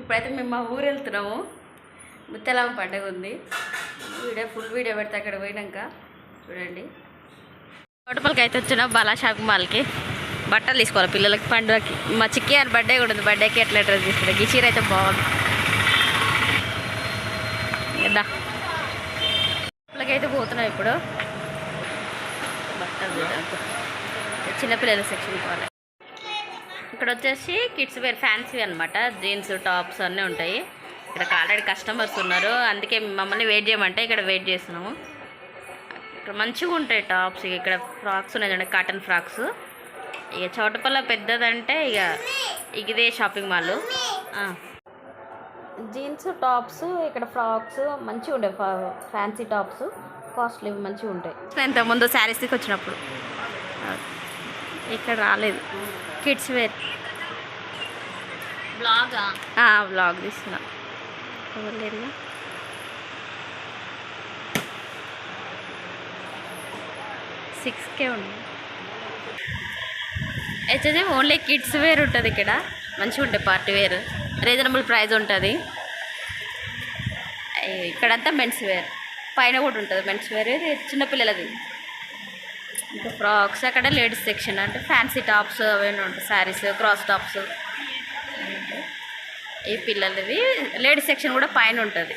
ఇప్పుడైతే మేము మా ఊరు వెళ్తున్నాము. ముత్తలామ పండుగ ఉంది. వీడియో ఫుల్ వీడియో పెడితే అక్కడ పోయినాక. చూడండి. తోటపల్లికి అయితే వచ్చిన బాలా షాపింగ్ మాల్కి. బట్టలు తీసుకోవాలి పిల్లలకి పండుగకి. మా చిక్కి అని బర్త్డే కూడా ఉంది. బర్త్డేకి ఎట్లా డ్రెస్ తీసుకుంటా ఈ చీర అయితే బాగుంది. కదా అయితే పోతున్నాం ఇప్పుడు. బట్టలు చిన్నపిల్లల సెక్షన్ కావాలి. ఇక్కడ వచ్చేసి కిడ్స్ వేర్ ఫ్యాన్సీ అనమాట జీన్స్ టాప్స్ అన్నీ ఉంటాయి. ఇక్కడ ఆల్రెడీ కస్టమర్స్ ఉన్నారు. అందుకే మమ్మల్ని వెయిట్ చేయమంటే ఇక్కడ వెయిట్ చేస్తున్నాము. ఇక్కడ మంచిగా ఉంటాయి టాప్స్. ఇక ఇక్కడ ఫ్రాక్స్ ఉన్నాయి చూడండి కాటన్ ఫ్రాక్స్. ఇక చోటపల్ల పెద్దదంటే ఇక ఇదే షాపింగ్ మాల్. జీన్స్ టాప్స్ ఇక్కడ ఫ్రాక్స్ మంచిగా ఉంటాయి. Fancy tops. కాస్ట్లీ మంచిగా ఉంటాయి. ఇంతకుముందు శారీస్కి వచ్చినప్పుడు. ఇక్కడ రాలేదు. కిడ్స్ వేర్ బ్లాగా వ్లాగ్ తీస్తున్నా. ఎవరు లేరుగా సిక్స్కే ఉంది. అయితే ఓన్లీ కిడ్స్ వేర్ ఉంటుంది ఇక్కడ. మంచిగా ఉంటాయి పార్టీ వేర్ రీజనబుల్ ప్రైస్ ఉంటుంది. ఇక్కడంతా మెన్స్ వేర్ పైన కూడా ఉంటుంది. మెన్స్ వేర్ చిన్నపిల్లలది ఇంకా ఫ్రాక్స్ అక్కడ లేడీస్ సెక్షన్ అంటే ఫ్యాన్సీ టాప్స్ అవన్నీ ఉంటాయి శారీస్ క్రాస్ టాప్స్. ఈ పిల్లలవి లేడీస్ సెక్షన్ కూడా పైన ఉంటుంది.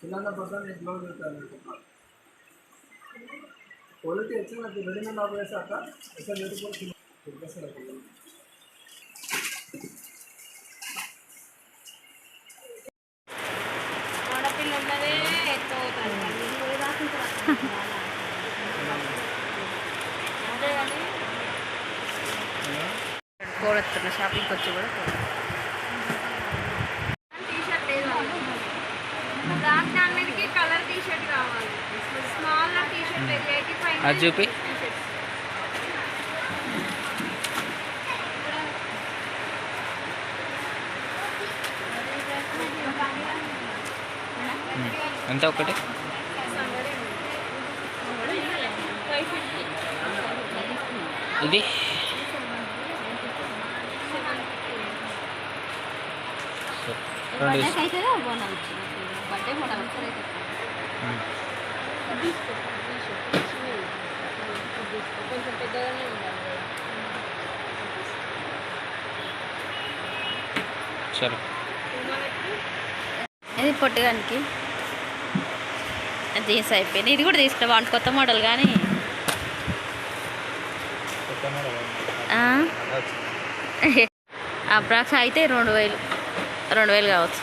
ಕಿಲಾನ ಬರ್ತಾನೆ ಬ್ಲೌಸ್ ಇರ್ತಾನೆ ಕ್ವಾಲಿಟಿ షాపింగ్కి వచ్చి కూడా అది చూపి. ఎంత ఒకటి ఇది రెండు తీసుకో. అయితే బోనాలు బర్త్డే బోనాలు ఒకసారి ఉమ్. కొంచెం పెద్దగానే ఉండాలి. సరే. ఇది పొట్టుగానికి జీన్స్ అయిపోయింది. ఇది కూడా తీసుకుంటా వాటి కొత్త మోడల్ కానీ. అప్రాక్స్ అయితే రెండు వేలు. రెండు వేలు కావచ్చు.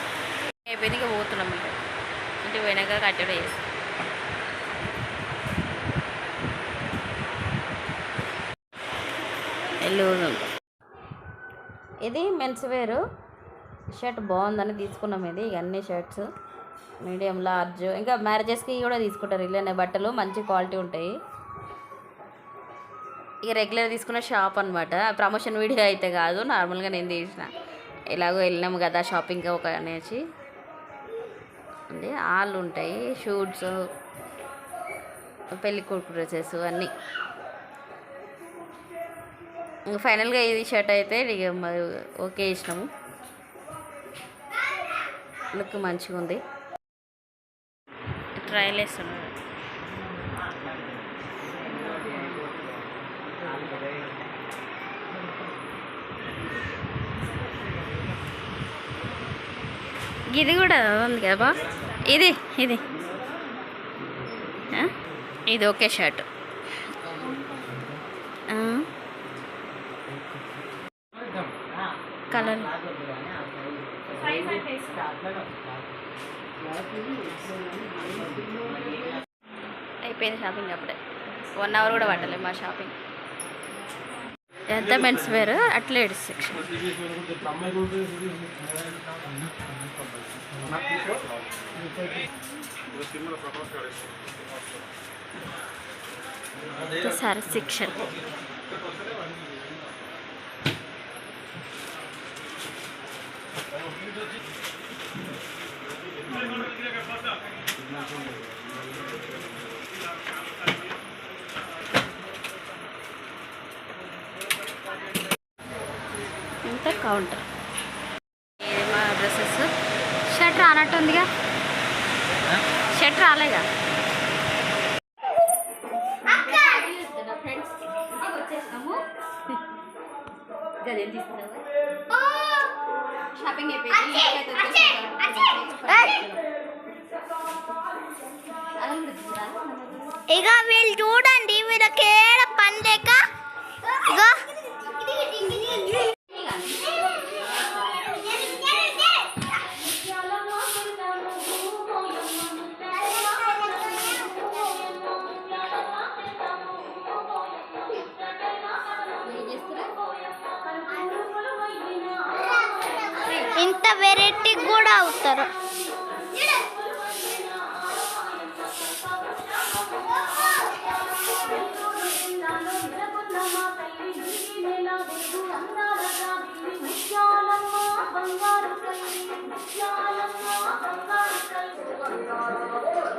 అయిపోయింది ఇక పోతున్నాం ఇంటికి పోయినాక కట్టడి చేసి లూజ్ ఇది మెన్స్ వేరు షర్ట్ బాగుందని తీసుకున్నాం ఇది. ఇక అన్ని షర్ట్స్ మీడియం లార్జ్ ఇంకా మ్యారేజెస్కి కూడా తీసుకుంటారు. ఇలానే బట్టలు మంచి క్వాలిటీ ఉంటాయి. ఇక రెగ్యులర్ తీసుకున్న షాప్ అనమాట ప్రమోషన్ వీడియో అయితే కాదు. నార్మల్గా నేను తీసిన. ఎలాగో వెళ్ళినాము కదా షాపింగ్ ఒక అనేసి. అంటే ఆళ్ళు ఉంటాయి. షూట్స్ పెళ్ళి కొడుకు డ్రెస్సెస్ అన్నీ. ఫైనల్గా ఇది షర్ట్ అయితే ఇక ఓకే ఇచ్చినాము లుక్ మంచిగా ఉంది. ట్రయల్ వేస్తున్నాడు ఇది కూడా ఉంది కదా బా? ఇది ఇది. ఇది ఓకే షర్ట్. కలర్. అయిపోయింది షాపింగ్ అప్పుడే. వన్ అవర్ కూడా పట్టలేదు మా షాపింగ్ ఎంత మెన్స్ వేర్ అట్లేడు సెక్షన్ సారీ సెక్షన్ ఇంత కౌంటర్ మా డ్రెస్సెస్? షర్ట్ రానట్టుందిగా? షర్ట్ రాలేగా? ఫ్రెండ్స్ వచ్చేసాము గదేం తీసుకున్నాము షాపింగ్ ఇక వీళ్ళు ఇంత వెరైటీ కూడా అవుతారు.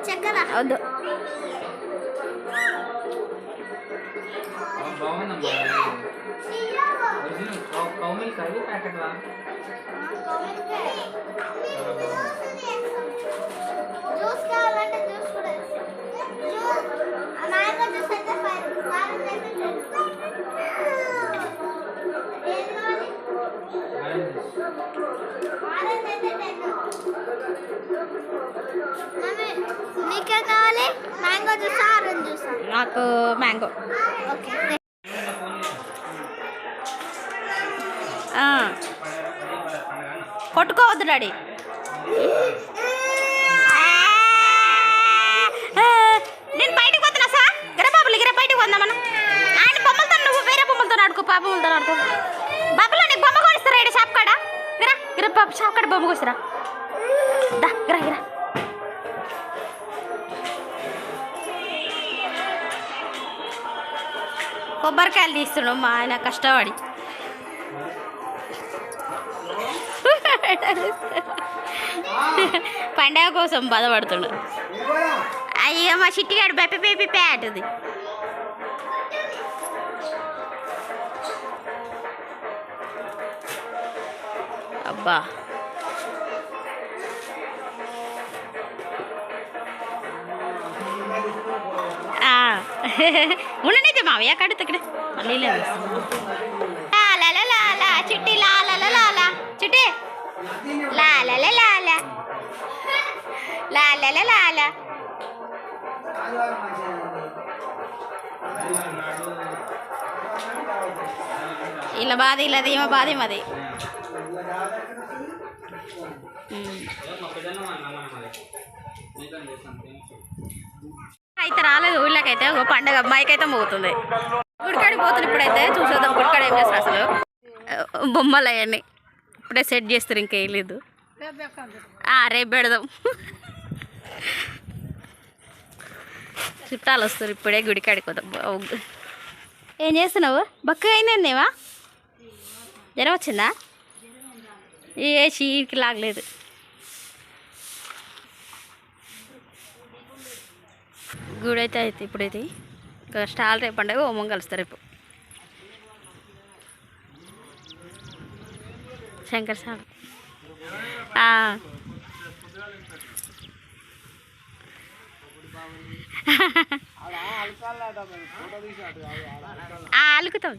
చక్కర వద్దు బాగుందమ్మా. ఒరిజినల్ కౌ మిల్క్ అది ప్యాకెట్ వా? జ్యూస్ కావాలంటే జ్యూస్ కూడా జ్యూస్ మ్యాంగో జ్యూస్ అయితే ఫైవ్ ఆరెంజ్ అయితే టెన్ ఏది కావాలి ఆరెంజ్ అయితే టెన్ మమ్మీ నీకే కావాలి? మ్యాంగో జ్యూస్ ఆరెంజ్ జ్యూస్ నాకు మ్యాంగో. ఓకే. కొట్టుకోవద్దు నేను బయటకు పోతున్నా సార్. గిర బాబులు గిర బయటకు పోందా మనం. ఆయన బొమ్మలతో నువ్వు వేరే బొమ్మలతో ఆడుకో పాప బొమ్మలతో ఆడుకో. బాబులో నీకు బొమ్మ కొనిస్తారా ఇక్కడ షాప్ కాడ? గిరా గిర బాబు షాప్ కాడ బొమ్మ కొనిస్తారా? దా గిరా గిరా. కొబ్బరికాయలు తీస్తున్నాం మా ఆయన కష్టపడి. పండగ కోసం బాధపడుతుడు అయ్యో మా చిట్టిగాడు బెప్పి బెప్పి పేటది అబ్బా உடனே மாவையா கடுத்துக்கிடு மல்லியில லாலா லாலா சுட்டி லாலா லாலா లా లా లా లా లా ఇలా బాధ ఇలా ఈమె బాధ మాది. అయితే రాలేదు ఊళ్ళకైతే ఒక పండగ అమ్మాయికి అయితే మోగుతుంది. గుడికాడికి పోతుంది ఇప్పుడైతే చూసేద్దాం గుడికాడ ఏం చేస్తారు అసలు? బొమ్మలు అవన్నీ ఇప్పుడే సెట్ చేస్తారు ఇంకా వేయలేదు రేపు పెడదాం. చుట్టాలు వస్తారు ఇప్పుడే గుడికాడికి పోదాం. బావ్. ఏం చేస్తున్నావు? బక్క అయిందేమా జ్వరం వచ్చిందా? ఏ చీకి లాగలేదు. గుడి అయితే అయితే ఇప్పుడు ఇది. ఇంకా స్టాల్ రేపు పండుగ హోమం కలుస్తారు రేపు. శంకర్ స్వామి ఆ. ఆ, అలుకుతాం.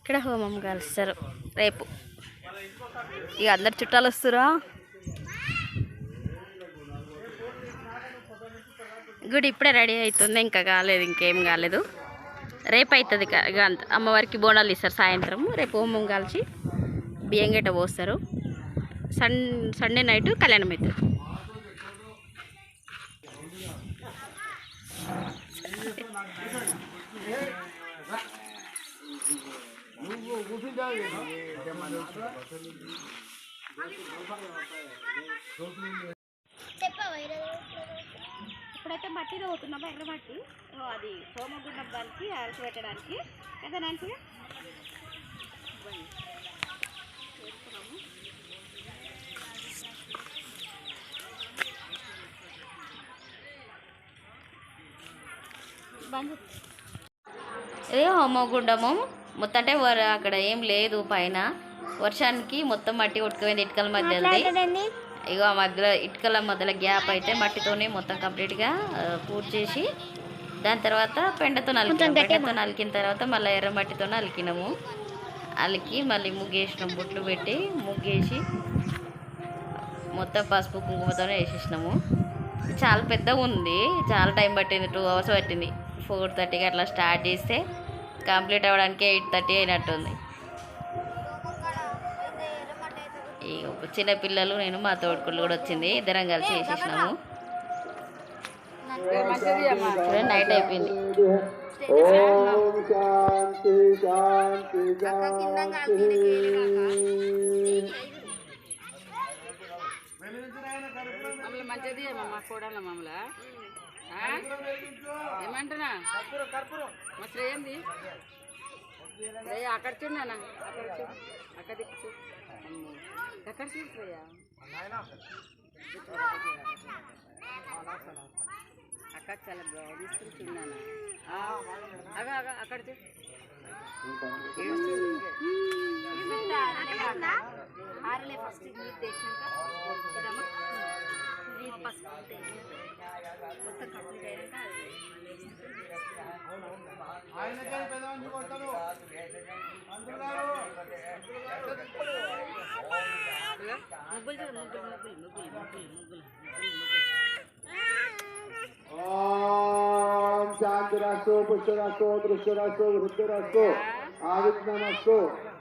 ఇక్కడ హోమం కలుస్తారు రేపు. ఇక అందరు చుట్టాలు వస్తురా? గుడి ఇప్పుడే రెడీ అవుతుంది ఇంకా కాలేదు ఇంకేం కాలేదు. రేపు అవుతుంది ఇక అమ్మవారికి బోనాలు ఇస్తారు సాయంత్రం రేపు హోమం కాల్చి బియ్యం గట్ట పోస్తారు. సన్ సండే నైట్ కళ్యాణం అవుతుంది. ఇప్పుడైతే మట్టి తవ్వుతున్నాము ఎర్ర మట్టి? అది సోమగుండం దానికి అరసి పెట్టడానికి. కదా నాన్సీ ఇదే హోమగుండము? మొత్తం అంటే అక్కడ ఏం లేదు పైన. వర్షానికి మొత్తం మట్టి కొట్టుకుపోయింది ఇటుకల మధ్యలో ఇగో ఆ మధ్యలో ఇటుకల మధ్యలో గ్యాప్ అయితే మట్టితోనే మొత్తం కంప్లీట్గా చేసి దాని తర్వాత పెండతో నలికినాం. పెండతో నలికిన తర్వాత మళ్ళీ ఎర్ర మట్టితో అలికినాము అలికి మళ్ళీ ముగ్గేసినాం బుట్లు పెట్టి ముగ్గేసి మొత్తం పసుపు కుంకుమతోనే వేసేసినాము. చాలా పెద్దగా ఉంది. చాలా టైం పట్టింది టూ అవర్స్ పట్టింది. ఫోర్ థర్టీకి అట్లా స్టార్ట్ చేస్తే కంప్లీట్ అవ్వడానికి ఎయిట్ థర్టీ అయినట్టుంది. ఈ చిన్న పిల్లలు నేను మా తోడుకుళ్ళు కూడా వచ్చింది. ఇద్దరం కలిసి వేసేసినాము చూడండి నైట్ అయిపోయింది. మమ్మల్ని మంచిది మా కూడాల మమ్మల్ని ఏమంటున్నా? మస్తు ఏంది? శ్రేయ అక్కడ చూడనా అక్కడ చూడు. అక్కడ దిక్కు అక్కడ చూడు శ్రేయ అక్కడ చాలా బాగా తీసుకుని అగ అగ అక్కడ చూడు. ఏడుస్తుంది ఆరలే ఫస్ట్ నీరు తెచ్చినాక. ఇదమ్మా నీరు పసుపు తెచ్చినాక మొత్తం కంప్లీట్ అయినాక అది ఆయనకే పెదవాన్ని కొడతారు మంత్రులు గారు ముగ్గులు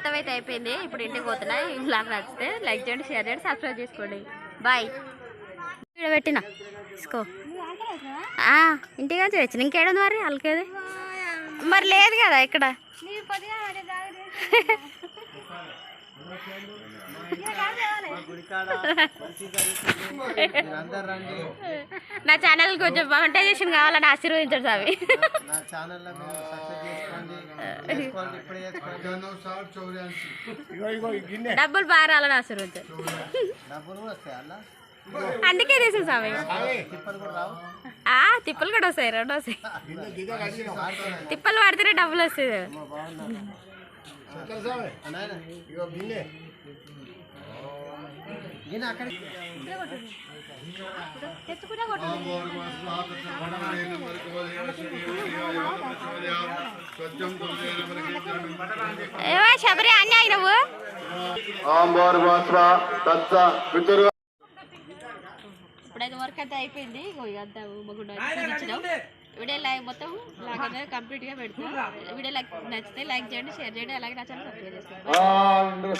మొత్తం అయితే అయిపోయింది. ఇప్పుడు ఇంటికి పోతున్నాయి ఈ బ్లాగ్ నచ్చితే లైక్ చేయండి షేర్ చేయండి సబ్స్క్రైబ్ చేసుకోండి. బాయ్ ఇక్కడ పెట్టిన? తీసుకో. ఇంటికి నుంచి వచ్చిన. ఇంకేడుంది మరి? అలకేది మరి లేదు కదా ఇక్కడ. నా ఛానల్ కొంచెం మానిటైజేషన్ కావాలని ఆశీర్వదించండి స్వామి. నా డబ్బులు బాగా రావాలని ఆశీర్వదించండి. అందుకే చేసాం స్వామి. ఆ, తిప్పలు కూడా వస్తాయి రెండు వస్తాయి. తిప్పలు పడితేనే డబ్బులు వస్తాయి. శబరి అన్నీ అయినవు ఓం భోర్భస్వ తత్స పితురు. ఇప్పుడైతే వర్క్ అయితే అయిపోయింది. ఇగో ఇక అంతా మగుండా చూపించినాం వీడియో లైక్ మొత్తం లాగ్ అనేది కంప్లీట్గా పెడుతున్నాం వీడియో లైక్ నచ్చితే లైక్ చేయండి షేర్ చేయండి అలాగే నా ఛానల్ సబ్స్క్రైబ్ చేసుకోండి.